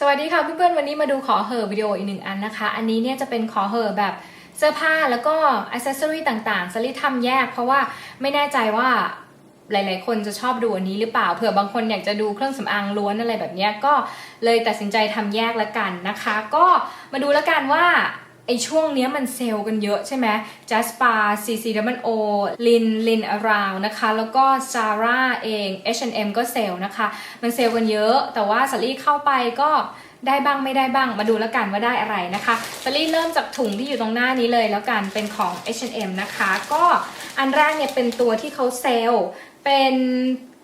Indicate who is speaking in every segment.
Speaker 1: สวัสดีค่ะเพื่อนๆวันนี้มาดูขอเหอวิดีโออีกหนึ่งอันนะคะ อันนี้เนี่ยจะเป็นขอเหอแบบเสื้อผ้าแล้วก็อิสเซอรี่ต่างๆสลิดทำแยก เพราะว่าไม่แน่ใจว่าหลายๆ คนจะชอบดูอันนี้หรือเปล่าเผื่อบางคนอยากจะดูเครื่องสำอางล้วนอะไรแบบนี้ก็เลยตัดสินใจทำแยกละกันนะคะ ก็มาดูละกันว่า ไอช่วงเนี้ยมันเซลล์กันเยอะใช่ไหม Jasper CC W O Lin Lin Around นะคะ แล้วก็ Zara เอง H&M ก็เซลล์นะคะ มันเซลล์กันเยอะ แต่ว่าสลี่เข้าไปก็ได้บ้างไม่ได้บ้างมาดูแล้วกันว่าได้อะไรนะคะสลี่เริ่มจากถุงที่อยู่ตรงหน้านี้เลยแล้วกันเป็นของ H&M นะคะ ก็อันแรกเนี่ยเป็นตัวที่เขาเซลล์เป็น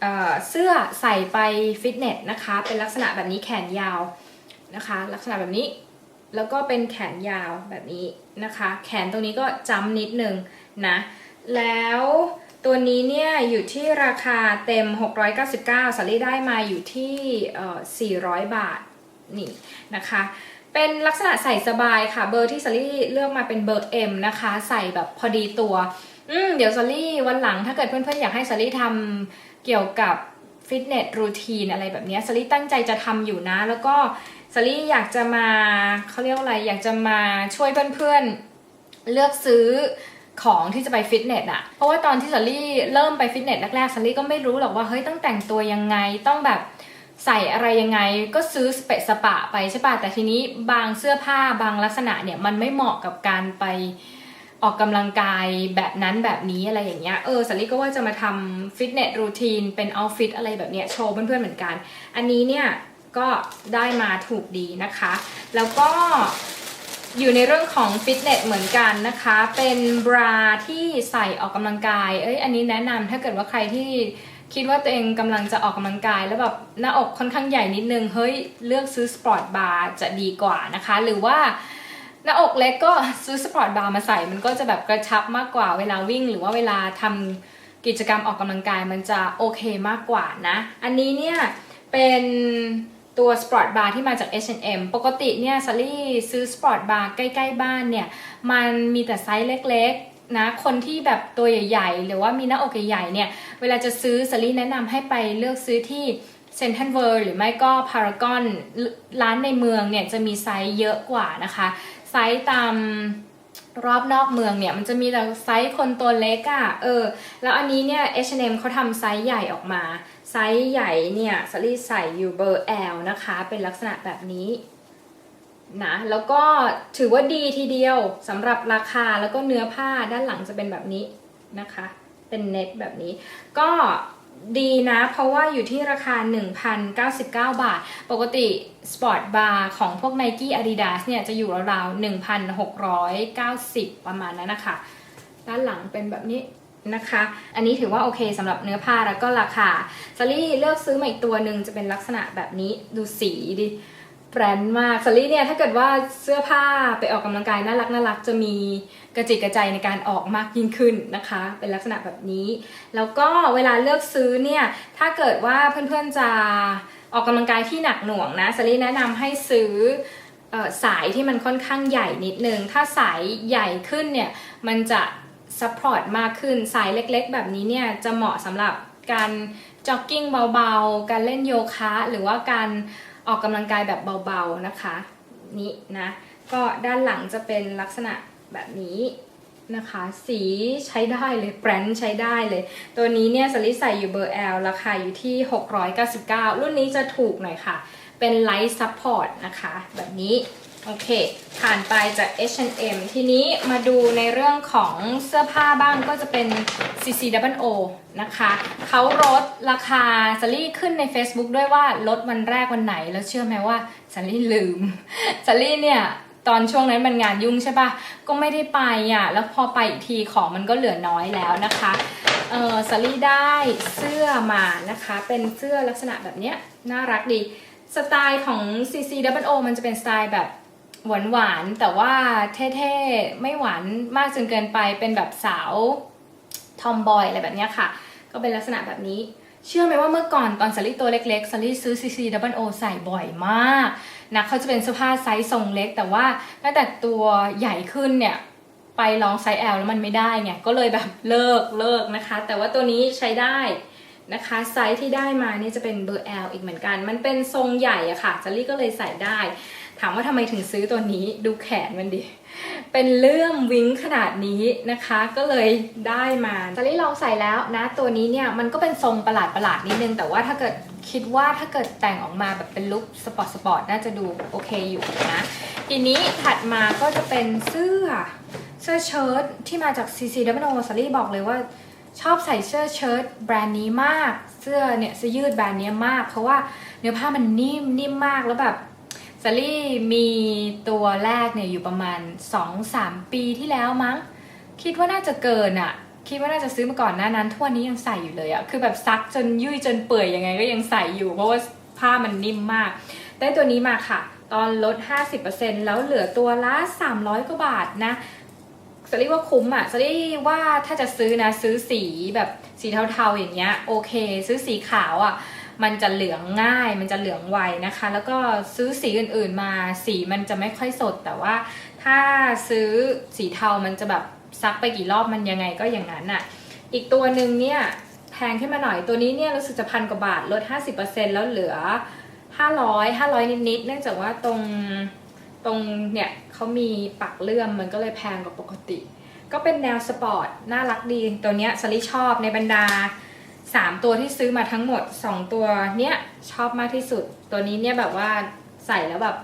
Speaker 1: เเสื้อใส่ไปฟิตเนสนะคะ เป็นลักษณะแบบนี้แขนยาวนะคะ ลักษณะแบบนี้ แล้วก็เป็นแขนยาวแบบนี้นะคะ แขนตรงนี้ก็จำนิดนึงนะ แล้วตัวนี้เนี่ยอยู่ที่ราคาเต็ม 699สาลี่ได้มาอยู่ที่เอ่อ400 บาทนี่นะคะ เป็นลักษณะใส่สบายค่ะ เบอร์ที่สาลี่เลือกมาเป็นเบอร์ M นะคะ ใส่แบบพอดีตัว อืมเดี๋ยวสาลี่วันหลังถ้าเกิดเพื่อนๆ อยากให้สาลี่ทำเกี่ยวกับฟิตเนสรูทีนอะไรแบบนี้สาลี่ตั้งใจจะทำอยู่นะ แล้วก็ สลี่อยากจะมาเขาเรียกว่าอะไร อยากจะมาช่วยเพื่อนๆ เลือกซื้อของที่จะไปฟิตเนสอะเพราะว่าตอนที่สลี่เริ่มไปฟิตเนสแรกๆสลี่ก็ไม่รู้หรอกว่าเฮ้ยต้องแต่งตัวยังไงต้องแบบใส่อะไรยังไงก็ซื้อสเปะสปะไปใช่ปะแต่ทีนี้บางเสื้อผ้าบางลักษณะเนี่ยมันไม่เหมาะกับการไปออกกำลังกายแบบนั้นแบบนี้อะไรอย่างเงี้ย เออสาลี่ก็ว่าจะมาทำฟิตเนสรูทีนเป็นเอาฟิตอะไรแบบเนี้ยโชว์เพื่อนๆเหมือนกัน อันนี้เนี่ย ก็ได้มาถูกดีนะคะ แล้วก็อยู่ในเรื่องของฟิตเนสเหมือนกันนะคะ เป็นบราที่ใส่ออกกำลังกาย เอ้ยอันนี้แนะนำถ้าเกิดว่าใครที่คิดว่าตัวเองกำลังจะออกกำลังกาย แล้วแบบหน้าอกค่อนข้างใหญ่นิดนึง เฮ้ยเลือกซื้อสปอร์ตบาร์จะดีกว่านะคะ หรือว่าหน้าอกเล็กก็ซื้อสปอร์ตบาร์มาใส่มันก็จะแบบกระชับมากกว่าเวลาวิ่ง หรือว่าเวลาทำกิจกรรมออกกำลังกายมันจะโอเคมากกว่านะ อันนี้เนี่ยเป็น ตัวสปอร์ตบาร์ที่มาจาก H&M ปกติเนี่ยซารี่ซื้อสปอร์ตบาร์ใกล้ ๆ บ้านเนี่ย มันมีแต่ไซส์เล็กๆนะคนที่แบบตัวใหญ่ๆ หรือว่ามีหน้าอกใหญ่ๆเนี่ยเวลาจะซื้อซารี่แนะนำให้ไปเลือกซื้อที่เซนทันเวิร์หรือไม่ก็พารากอนร้านในเมืองเนี่ยจะมีไซส์เยอะกว่านะคะ ไซส์ตามรอบนอกเมืองเนี่ยมันจะมีแต่ไซส์คนตัวเล็กอะ่ะเออแล้วอันนี้เนี่ย H&M เขาทำไซส์ใหญ่ออกมา ไซส์ใหญ่เนี่ยสลีใส่อยู่เบอร์ L นะคะ เป็นลักษณะแบบนี้นะแล้วก็ถือว่าดีทีเดียวสำหรับราคาแล้วก็เนื้อผ้าด้านหลังจะเป็นแบบนี้นะคะ เป็นเน็ตแบบนี้ ก็ดีนะเพราะว่าอยู่ที่ราคา 1,099 บาท ปกติสปอร์ตบาร์ของพวก Nike Adidas เนี่ยจะอยู่ราวๆ 1,690 ประมาณนั้นนะคะ ด้านหลังเป็นแบบนี้ นะคะ อันนี้ถือว่าโอเคสำหรับเนื้อผ้าแล้วก็ราคาซารี่เลือกซื้อมาอีกตัวหนึ่งจะเป็นลักษณะแบบนี้ดูสีดิแบรนด์มากซารี่เนี่ยถ้าเกิดว่าเสื้อผ้าไปออกกำลังกายน่ารักน่ารักจะมีกระจิกกระใจในการออกมากยิ่งขึ้นนะคะ เป็นลักษณะแบบนี้ แล้วก็เวลาเลือกซื้อเนี่ยถ้าเกิดว่าเพื่อนๆจะออกกำลังกายที่หนักหน่วงนะซารี่แนะนำให้ซื้อเอ่อสายที่มันค่อนข้างใหญ่นิดนึง ถ้าสายใหญ่ขึ้นเนี่ย มันจะ ซัพพอร์ตมากขึ้นสายเล็กๆ แบบนี้เนี่ยจะเหมาะสำหรับการจ็อกกิ้งเบาๆ การเล่นโยคะ หรือว่าการออกกำลังกายแบบเบาๆนะคะ นี่นะ ก็ด้านหลังจะเป็นลักษณะแบบนี้นะคะ สีใช้ได้เลยแบรนด์ใช้ได้เลย ตัวนี้เนี่ยสลิใส่อยู่เบอร์ L ราคาอยู่ที่ 699 รุ่นนี้จะถูกหน่อยค่ะ เป็นไลท์ซัพพอร์ตนะคะ แบบนี้ โอเค ผ่านไปจาก H&M ทีนี้มาดูในเรื่องของเสื้อผ้าบ้างก็จะเป็น CCWO นะคะ เขาลดราคาซัลลี่ขึ้นใน Facebook ด้วยว่าลดวันแรกวันไหน แล้วเชื่อไหมว่าซัลลี่ลืมซัลลี่เนี่ยตอนช่วงนั้นมันงานยุ่งใช่ปะก็ไม่ได้ไปอะ แล้วพอไปอีกทีของมันก็เหลือน้อยแล้วนะคะ เออซัลลี่ได้เสื้อมานะคะ เป็นเสื้อลักษณะแบบเนี้ยน่ารักดี สไตล์ของ CCWO มันจะเป็นสไตล์แบบ หวานหวานแต่ว่าเท่ๆ ไม่หวานมากจนเกินไปเป็นแบบสาวทอมบอยอะไรแบบเนี้ยค่ะ ก็เป็นลักษณะแบบนี้ เชื่อไหมว่าเมื่อก่อนตอนสลิตัวเล็กๆสลิซื้อ CCWO ใส่บ่อยมากนะเขาจะเป็นเสื้อผ้าไซส์ทรงเล็ก แต่ว่าตั้งแต่ตัวใหญ่ขึ้นเนี่ยไปลองไซส์ L แล้วมันไม่ได้ไงก็เลยแบบเลิกเลิกนะคะ แต่ว่าตัวนี้ใช้ได้ นะคะ ไซส์ที่ได้มาเนี่ยจะเป็นเบอร์ L อีกเหมือนกัน มันเป็นทรงใหญ่อะค่ะจารี่ก็เลยใส่ได้ ถามว่าทำไมถึงซื้อตัวนี้ดูแขนมันดิ เป็นเลื่อมวิ้งขนาดนี้นะคะ ก็เลยได้มาจารี่ลองใส่แล้วนะ ตัวนี้เนี่ยมันก็เป็นทรงประหลาดประหลาดๆนิดนึง แต่ว่าถ้าเกิดคิดว่าถ้าเกิดแต่งออกมาแบบเป็นลุคสปอร์ตสปอร์ตน่าจะดูโอเคอยู่นะทีนี้ถัดมาก็จะเป็นเสื้อเสื้อเชิ้ตที่มาจาก CC w o ซารี่บอกเลยว่า ชอบใส่เสื้อเชิ้ตแบรนด์นี้มาก เสื้อเนี่ยเสื้อยืดแบรนด์เนี้ยมาก เพราะว่าเนื้อผ้ามันนิ่มนิ่มมากแล้วแบบซารี่มีตัวแรกเนี่ยอยู่ประมาณ 2-3 ปีที่แล้วมั้ง คิดว่าน่าจะเกินอะคิดว่าน่าจะซื้อมาก่อนหน้านั้นทั่วนี้ยังใส่อยู่เลยอะ คือแบบซักจนยุ่ยจนเปื่อยยังไงก็ยังใส่อยู่ เพราะว่าผ้ามันนิ่มมาก ได้ตัวนี้มาค่ะ ตอนลด 50%แล้วเหลือตัวละ 300 กว่าบาทนะ สลีว่าคุ้มอะสลีว่าถ้าจะซื้อนะซื้อสีแบบสีเทาๆอย่างเงี้ยโอเค ซื้อสีขาวอะมันจะเหลืองง่าย มันจะเหลืองไวนะคะ แล้วก็ซื้อสีอื่นๆมาสีมันจะไม่ค่อยสด แต่ว่าถ้าซื้อสีเทามันจะแบบซักไปกี่รอบมันยังไงก็อย่างนั้นอะ อีกตัวหนึ่งเนี่ยแพงขึ้นมาหน่อยตัวนี้เนี่ยรู้สึกจะพันกว่าบาทลด 50%แล้วเหลือ 500 500 นิดๆเนื่องจากว่าตรง ตรงเนี่ยเขามีปักเลื่อมมันก็เลยแพงกว่าปกติ ก็เป็นแนวสปอร์ต น่ารักดี ตัวเนี้ยสลิชอบในบรรดา 3 ตัวที่ซื้อมาทั้งหมด 2 ตัวเนี้ยชอบมากที่สุด ตัวนี้เนี่ยแบบว่าใส่แล้วแบบ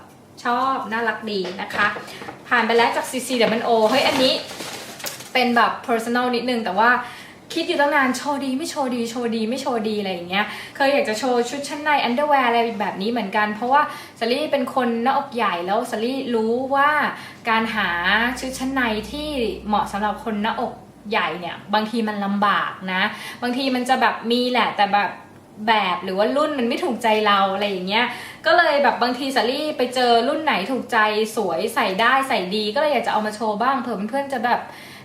Speaker 1: ชอบน่ารักดีนะคะ ผ่านไปแล้วจาก CC W O เฮ้ยอันนี้เป็นแบบ personal นิดนึงแต่ว่า คิดอยู่ตั้งนานโชว์ดีไม่โชว์ดีโชว์ดีไม่โชว์ดีอะไรอย่างเงี้ยเคยอยากจะโชว์ชุดชั้นใน underwear อะไรแบบนี้เหมือนกัน เพราะว่าสลี่เป็นคนหน้าอกใหญ่แล้วสลี่รู้ว่าการหาชุดชั้นในที่เหมาะสำหรับคนหน้าอกใหญ่เนี่ยบางทีมันลำบากนะ บางทีมันจะแบบมีแหละแต่แบบแบบหรือว่ารุ่นมันไม่ถูกใจเราอะไรอย่างเงี้ยก็เลยแบบบางทีสลี่ไปเจอรุ่นไหนถูกใจสวยใส่ได้ใส่ดีก็เลยอยากจะเอามาโชว์บ้างเผื่อเพื่อนๆจะแบบ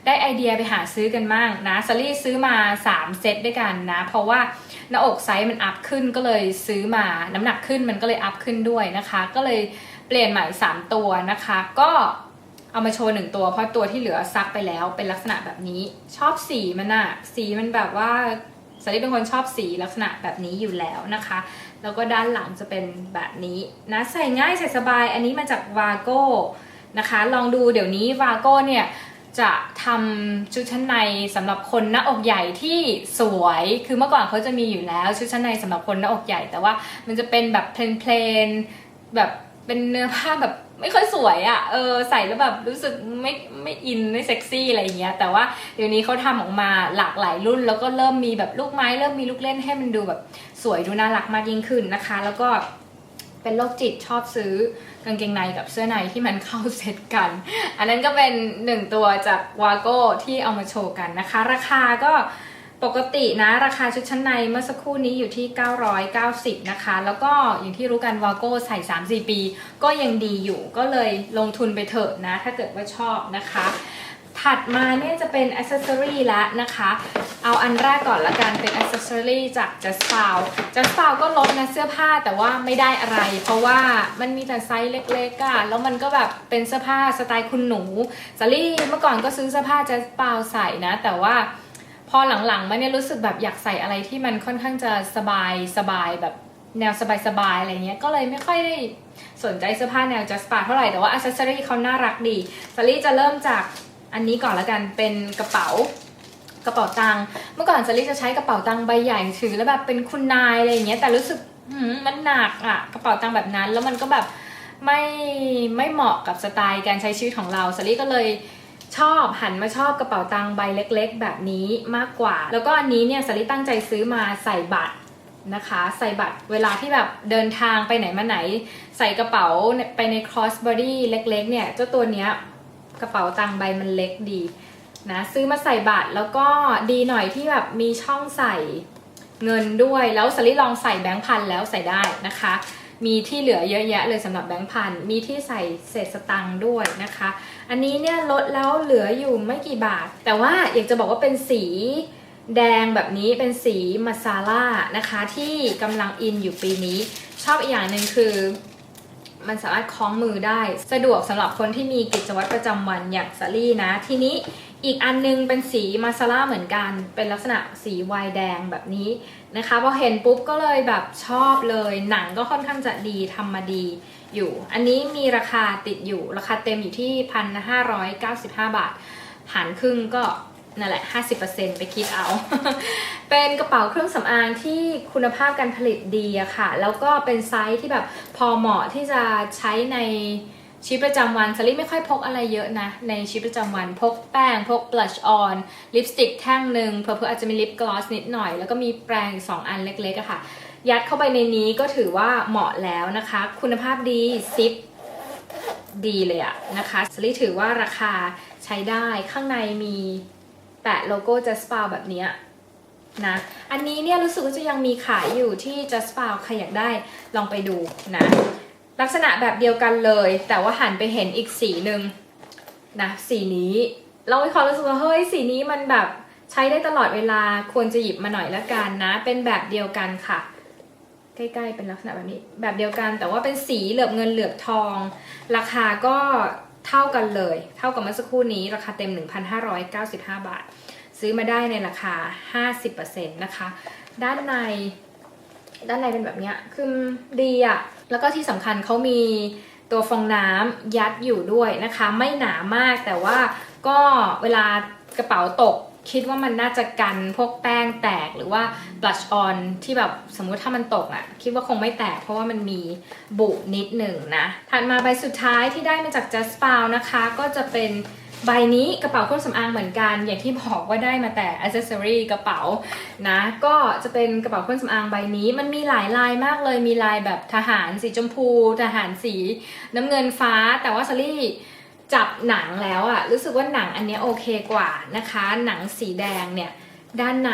Speaker 1: ได้ไอเดียไปหาซื้อกันบ้างนะซารี่ซื้อมา 3 เซตด้วยกันนะ เพราะว่าหน้าอกไซส์มันอัพขึ้นก็เลยซื้อมาน้ำหนักขึ้นมันก็เลยอัพขึ้นด้วยนะคะ ก็เลยเปลี่ยนใหม่ 3 ตัวนะคะ ก็เอามาโชว์หนึ่งตัว เพราะตัวที่เหลือซักไปแล้วเป็นลักษณะแบบนี้ชอบสีมันอะสีมันแบบว่าสารี่เป็นคนชอบสีลักษณะแบบนี้อยู่แล้วนะคะ แล้วก็ด้านหลังจะเป็นแบบนี้นะใส่ง่ายใส่สบาย อันนี้มาจากวาโก้นะคะ ลองดูเดี๋ยวนี้วาโก้เนี่ย จะทำชุดชั้นในสำหรับคนหน้าอกใหญ่ที่สวย คือเมื่อก่อนเขาจะมีอยู่แล้วชุดชั้นในสำหรับคนหน้าอกใหญ่ แต่ว่ามันจะเป็นแบบเพลนๆแบบเป็นเนื้อผ้าแบบไม่ค่อยสวยอะ่ะ เออใส่แล้วแบบรู้สึกไม่ไม่อินไม่เซ็กซี่อะไรอย่างเงี้ย แต่ว่าเดี๋ยวนี้เขาทำออกมาหลากหลายรุ่น แล้วก็เริ่มมีแบบลูกไม้ เริ่มมีลูกเล่นให้มันดูแบบสวยดูน่ารักมากยิ่งขึ้นนะคะ แล้วก็ เป็นโรคจิตชอบซื้อกางเกงในกับเสื้อในที่มันเข้าเซตกัน อันนั้นก็เป็นหนึ่งตัวจากวาโก้ที่เอามาโชว์กันนะคะ ราคาก็ปกตินะราคาชุดชั้นในเมื่อสักครู่นี้อยู่ที่ 990 นะคะ แล้วก็อย่างที่รู้กันวาโก้ใส่ 3-4 ปี ก็ยังดีอยู่ก็เลยลงทุนไปเถอะนะ ถ้าเกิดว่าชอบนะคะ ถัดมาเนี่ยจะเป็นอ c เซ s ซอรีแล้วนะคะ เอาอันแรกก่อนละกันเป็นอ c เซ s ซอรีจาก Just f o u Just f o u ก็ลดนะเสื้อผ้าแต่ว่าไม่ได้อะไร เพราะว่ามันมีแต่ไซส์เล็กๆอะแล้วมันก็แบบเป็นเสื้อผ้าสไตล์คุณหนูซารี่เมื่อก่อนก็ซื้อเสื้อผ้า Just f o u ใส่นะ แต่ว่าพอหลังๆมาเนี่ยรู้สึกแบบอยากใส่อะไรที่มันค่อนข้างจะสบายสบายแบบแนวสบายๆอะไรเงี้ย ก็เลยไม่ค่อยได้สนใจเสื้อผ้าแนว Just f o u เท่าไหร่ แต่ว่าอ c เซ s ซอรีเขาน่ารักดีซารี่จะเริ่มจาก อันนี้ก่อนละกันเป็นกระเป๋ากระเป๋าตังค์เมื่อก่อนซารี่จะใช้กระเป๋าตังค์ใบใหญ่ถือแล้วแบบเป็นคุณนายอะไรอย่างเงี้ยแต่รู้สึกมันหนักอะกระเป๋าตังค์แบบนั้น แล้วมันก็แบบไม่ไม่เหมาะกับสไตล์การใช้ชีวิตของเราซารี่ก็เลยชอบหันมาชอบกระเป๋าตังค์ใบเล็ก ๆ แบบนี้มากกว่า แล้วก็อันนี้เนี่ยซารี่ตั้งใจซื้อมาใส่บัตรนะคะ ใส่บัตรเวลาที่แบบเดินทางไปไหนมาไหน ใส่กระเป๋าไปใน cross body เล็ก ๆ เนี่ยเจ้าตัวเนี้ย กระเป๋าตังค์ใบมันเล็กดีนะซื้อมาใส่บัตรแล้วก็ดีหน่อยที่แบบมีช่องใส่เงินด้วย แล้วสลิลองใส่แบงค์พันแล้วใส่ได้นะคะ มีที่เหลือเยอะแยะเลยสำหรับแบงค์พันมีที่ใส่เศษสตังค์ด้วยนะคะ อันนี้เนี่ยลดแล้วเหลืออยู่ไม่กี่บาท แต่ว่าอยากจะบอกว่าเป็นสีแดงแบบนี้เป็นสีมาซาล่านะคะ ที่กำลังอินอยู่ปีนี้ ชอบอีกอย่างหนึ่งคือ มันสามารถคล้องมือได้สะดวกสำหรับคนที่มีกิจวัตรประจำวันอย่างสาลี่นะ ทีนี้อีกอันนึงเป็นสีมาซาร่าเหมือนกัน เป็นลักษณะสีไวน์แดงแบบนี้นะคะพอเห็นปุ๊บก็เลยแบบชอบเลยหนังก็ค่อนข้างจะดีทำมาดีอยู่ อันนี้มีราคาติดอยู่ราคาเต็มอยู่ที่พันห้าร้อยเก้าสิบห้าบาท หารครึ่งก็ นั่นแหละ 50%ไปคิดเอา เป็นกระเป๋าเครื่องสำอางที่คุณภาพการผลิตดีอะค่ะ แล้วก็เป็นไซส์ที่แบบพอเหมาะที่จะใช้ในชีวิตประจำวันสลิปไม่ค่อยพกอะไรเยอะนะ ในชีวิตประจำวันพกแป้ง พกบลัชออนลิปสติกแท่งหนึ่งเพื่ออาจจะมีลิปกลอสนิดหน่อย แล้วก็มีแปรงอีกสองอันเล็กๆอะค่ะ ยัดเข้าไปในนี้ก็ถือว่าเหมาะแล้วนะคะ คุณภาพดีซิปดีเลยอะนะคะสลิถือว่าราคาใช้ได้ข้างในมี แปะโลโก้ Just p a แบบนี้นะ อันนี้เนี่ยรู้สึกว่าจะยังมีขายอยู่ที่ Just p a ใครอยากได้ลองไปดูนะ ลักษณะแบบเดียวกันเลย แต่ว่าหันไปเห็นอีกสีหนึ่งนะ สีนี้เรามีความรู้สึกว่าเฮ้ยสีนี้มันแบบใช้ได้ตลอดเวลาควรจะหยิบมาหน่อยละกันนะ เป็นแบบเดียวกันค่ะ ใกล้ๆเป็นลักษณะแบบนี้ แบบเดียวกันแต่ว่าเป็นสีเหลือบเงินเหลือบทอง ราคาก็ เท่ากันเลย เท่ากับเมื่อสักครู่นี้ราคาเต็ม 1,595 บาท ซื้อมาได้ในราคา 50%นะคะ ด้านใน ด้านในเป็นแบบเนี้ยคือดีอะแล้วก็ที่สำคัญเขามีตัวฟองน้ำยัดอยู่ด้วยนะคะ ไม่หนามากแต่ว่าก็เวลากระเป๋าตก คิดว่ามันน่าจะกันพวกแป้งแตกหรือว่า blush on ที่แบบสมมุติถ้ามันตกอะ่ะ คิดว่าคงไม่แตกเพราะว่ามันมีบุนิดหนึ่งนะถัดมาใบสุดท้ายที่ได้มาจาก Just p a l นะคะ ก็จะเป็นใบนี้กระเป๋าเครื่องสำอางเหมือนกัน อย่างที่บอกว่าได้มาแต่ accessory กระเป๋านะ ก็จะเป็นกระเป๋าเครื่องสำอางใบนี้ มันมีหลายลายมากเลยมีลายแบบทหารสีชมพู ทหารสีน้ำเงินฟ้า แต่ว่าซารี่ จับหนังแล้วอะรู้สึกว่าหนังอันนี้โอเคกว่านะคะ หนังสีแดงเนี่ยด้านใน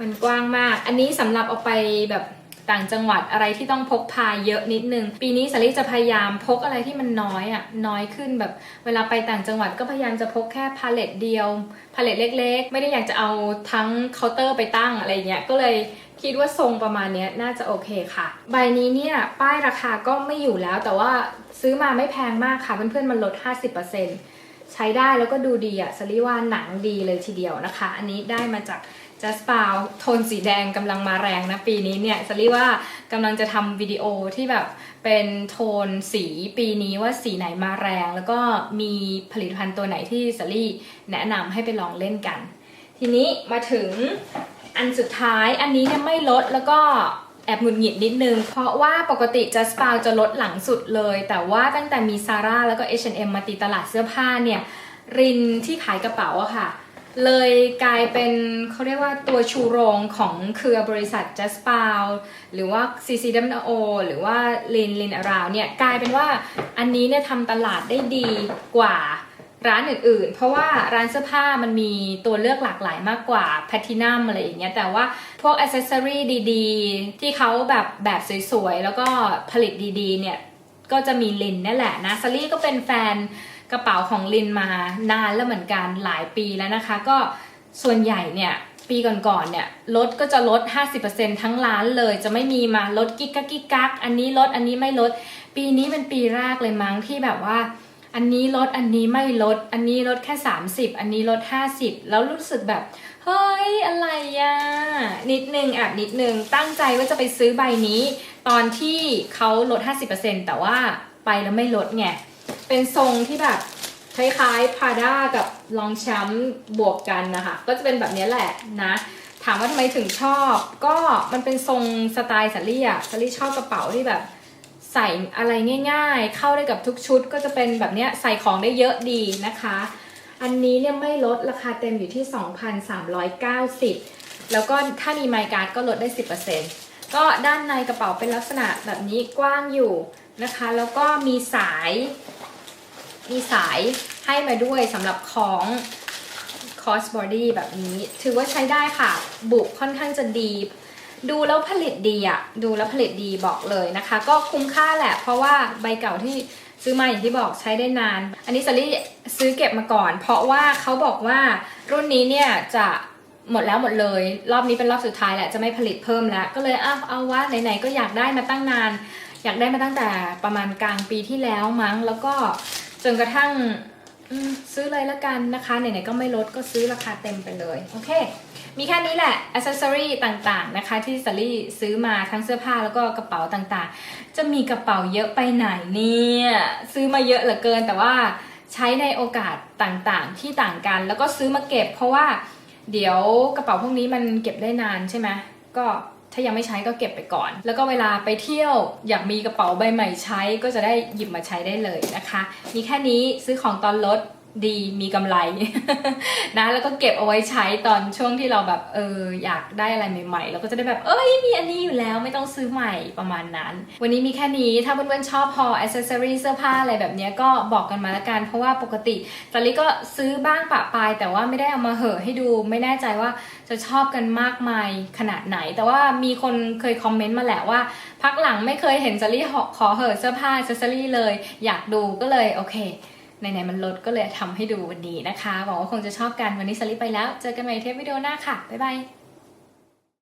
Speaker 1: มันกว้างมาก อันนี้สำหรับเอาไปแบบต่างจังหวัดอะไรที่ต้องพกพาเยอะนิดนึง ปีนี้สาลิจะพยายามพกอะไรที่มันน้อยอะน้อยขึ้นแบบ เวลาไปต่างจังหวัดก็พยายามจะพกแค่พาเลตเดียวพาเลตเล็ก ๆ ไม่ได้อยากจะเอาทั้งเคาน์เตอร์ไปตั้งอะไรเงี้ยก็เลย คิดว่าทรงประมาณนี้น่าจะโอเคค่ะ ใบนี้เนี่ยป้ายราคาก็ไม่อยู่แล้ว แต่ว่าซื้อมาไม่แพงมากค่ะ เพื่อนๆมันลด 50%ใช้ได้แล้วก็ดูดีอะสลิว่าหนังดีเลยทีเดียวนะคะ อันนี้ได้มาจาก just p a l โทนสีแดงกำลังมาแรงนะปีนี้เนี่ยสลิว่ากำลังจะทำวิดีโอที่แบบเป็นโทนสีปีนี้ว่าสีไหนมาแรง แล้วก็มีผลิตภัณฑ์ตัวไหนที่สลิแนะนำให้ไปลองเล่นกัน ทีนี้มาถึง อันสุดท้ายอันนี้เนี่ยไม่ลดแล้วก็แอบหงุดหงิดนิดนึง เพราะว่าปกติ Just p a l จะลดหลังสุดเลย แต่ว่าตั้งแต่มี Zara แล้วก็ H&M มาตีตลาดเสื้อผ้าเนี่ย รินที่ขายกระเป๋าอะค่ะ เลยกลายเป็นเขาเรียกว่าตัวชูโรงของเครือบริษัท Just p a l หรือว่า CCWO หรือว่า Lin Lin Around เนี่ย กลายเป็นว่าอันนี้เนี่ยทำตลาดได้ดีกว่า ร้านอื่นๆ เพราะว่าร้านเสื้อผ้ามันมีตัวเลือกหลากหลายมากกว่าแพทินัมอะไรอย่างเงี้ย แต่ว่าพวกอ c เซสซอรีดีๆ ที่เขาแบบแบบสวยๆ แล้วก็ผลิตดีๆ เนี่ย ก็จะมีลินนี่แหละนะซารี่ก็เป็นแฟนกระเป๋าของลินมานานแล้วเหมือนกันหลายปีแล้วนะคะ ก็ส่วนใหญ่เนี่ยปีก่อนๆเนี่ยลดก็จะลด 50%ทั้งร้านเลย จะไม่มีมาลดกิ๊กกักกิ๊กกักอันนี้ลดอันนี้ไม่ลด ปีนี้เป็นปีแรกเลยมั้งที่แบบว่า อันนี้ลดอันนี้ไม่ลด อันนี้ลดแค่ 30 อันนี้ลด 50 แล้วรู้สึกแบบเฮ้ยอะไรอะนิดนึงแอบนิดนึงตั้งใจว่าจะไปซื้อใบนี้ ตอนที่เขาลด 50%แต่ว่าไปแล้วไม่ลดไงเป็นทรงที่แบบคล้ายๆพาด้ากับลองแชมป์บวกกันนะคะก็จะเป็นแบบนี้แหละนะถามว่าทำไมถึงชอบ ก็มันเป็นทรงสไตล์สัลลี่อะสัลลี่ชอบกระเป๋าที่แบบ ใส่อะไรง่าย ๆ เข้าได้กับทุกชุดก็จะเป็นแบบนี้ใส่ของได้เยอะดีนะคะ อันนี้เนี่ยไม่ลดราคาเต็มอยู่ที่ 2,390 แล้วก็ถ้ามีไมค์การ์ดก็ลดได้ 10%ก็ด้านในกระเป๋าเป็นลักษณะแบบนี้กว้างอยู่นะคะ แล้วก็มีสาย มีสายให้มาด้วยสำหรับของ cross body แบบนี้ ถือว่าใช้ได้ค่ะ บุกค่อนข้างจะดี ดูแล้วผลิตดีอะดูแล้วผลิตดีบอกเลยนะคะ ก็คุ้มค่าแหละ เพราะว่าใบเก่าที่ซื้อมาอย่างที่บอกใช้ได้นาน อันนี้ซารี่ซื้อเก็บมาก่อน เพราะว่าเขาบอกว่ารุ่นนี้เนี่ยจะหมดแล้วหมดเลย รอบนี้เป็นรอบสุดท้ายแหละจะไม่ผลิตเพิ่มแล้ว ก็เลยอ้าวเอาว่าไหนๆก็อยากได้มาตั้งนาน อยากได้มาตั้งแต่ประมาณกลางปีที่แล้วมั้ง แล้วก็จนกระทั่งซื้อเลยละกันนะคะไหนๆก็ไม่ลดก็ซื้อราคาเต็มไปเลย โอเค มีแค่นี้แหละอ c เซสซอรีต่างๆนะคะ ที่สลี่ซื้อมาทั้งเสื้อผ้าแล้วก็กระเป๋าต่างๆ จะมีกระเป๋าเยอะไปไหนเนี่ย ซื้อมาเยอะเหลือเกิน แต่ว่าใช้ในโอกาสต่างๆ ที่ต่างกัน แล้วก็ซื้อมาเก็บ เพราะว่าเดี๋ยวกระเป๋าพวกนี้มันเก็บได้นานใช่ไหมก็ถ้ายังไม่ใช้ก็เก็บไปก่อน แล้วก็เวลาไปเที่ยวอยากมีกระเป๋าใบใหม่ใช้ก็จะได้หยิบมาใช้ได้เลยนะคะ มีแค่นี้ซื้อของตอนลด ดีมีกำไรนะแล้วก็เก็บเอาไว้ใช้ตอนช่วงที่เราแบบเอออยากได้อะไรใหม่ๆ เราก็จะได้แบบเอ้ยมีอันนี้อยู่แล้วไม่ต้องซื้อใหม่ประมาณนั้น วันนี้มีแค่นี้ถ้าเพื่อนๆชอบพออ c เซสซอรีเสื้อผ้าอะไรแบบนี้ก็บอกกันมาละกัน เพราะว่าปกติตอนนี้ก็ซื้อบ้างปะปายแต่ว่าไม่ได้เอามาเห่อะให้ดู ไม่แน่ใจว่าจะชอบกันมากมายขนาดไหน แต่ว่ามีคนเคยคอมเมนต์มาแหละว่า พักหลังไม่เคยเห็นซารี่ขอเห่อะเสื้อผ้าอ c เซสซอรีเลย อยากดูก็เลยโอเค ไหนๆมันลดก็เลยทำให้ดูวันนี้นะคะหวังว่าคงจะชอบกันวันนี้สลิปไปแล้ว เจอกันใหม่เทปวิดีโอหน้าค่ะ บ๊ายบาย